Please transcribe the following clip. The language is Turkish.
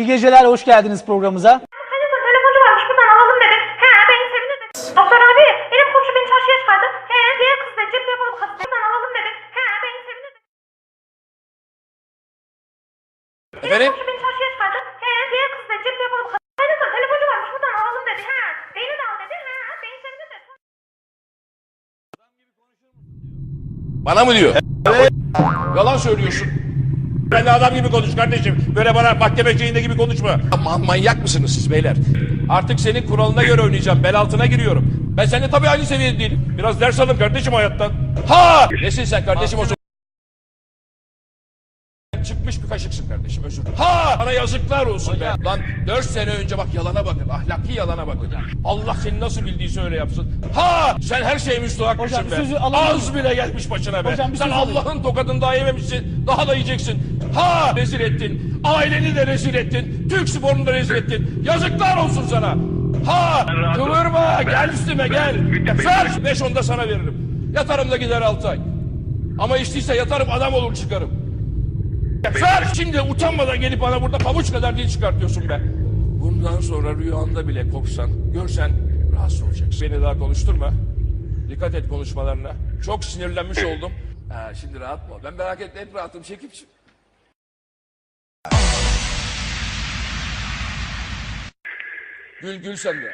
İyi geceler, hoş geldiniz programımıza. Hayatım telefoncu varmış buradan alalım dedi. He beni sevinir dedi. Doktor abi benim komşu beni çarşıya çıkardı. He diğer kız da cep telefonu kazıdı. Buradan alalım dedi. He beni sevinir dedi. Benim Efendim? komşu beni çarşıya çıkardı. He diğer kız da cep telefonu. Hayatım telefoncu varmış buradan alalım dedi. He beni de al dedi. He beni. Bana mı diyor? Yalan söylüyorsun. Ben de adam gibi konuş kardeşim. Böyle bana mahkeme şeyinde gibi konuşma. Ma- manyak mısınız siz beyler? Artık senin kuralına göre oynayacağım. Bel altına giriyorum. Ben seninle tabii aynı seviyede değilim. Biraz ders alın kardeşim hayattan. Ha! Nesin sen kardeşim o? Çıkmış bir kaşıksın kardeşim özür dilerim. Ha! Bana yazıklar olsun be. Lan dört sene önce bak yalana bakın. Ahlaki yalana bakın. Allah seni nasıl bildiyse öyle yapsın. Ha! Sen her şeye müstahakmışsın Hocam, be. sözü Az bile gelmiş başına be. Hocam, Sen. Allah'ın tokadını daha yememişsin. Daha da yiyeceksin. Ha! Rezil ettin. Aileni de rezil ettin. Türk sporunu da rezil ettin. Yazıklar olsun sana. Ha! Kıvırma. Gel üstüme gel. Ver. Beş onda sana veririm. Yatarım da gider altı ay. Ama içtiyse yatarım adam olur çıkarım. Ver şimdi utanmadan gelip bana burada pabuç kadar dil çıkartıyorsun be. Bundan sonra rüyanda bile korksan, görsen rahatsız olacaksın. Beni daha konuşturma. Dikkat et konuşmalarına. Çok sinirlenmiş oldum. Ha, şimdi rahat mı? Ben merak etme hep rahatım. Çekip. Gül gül sen de.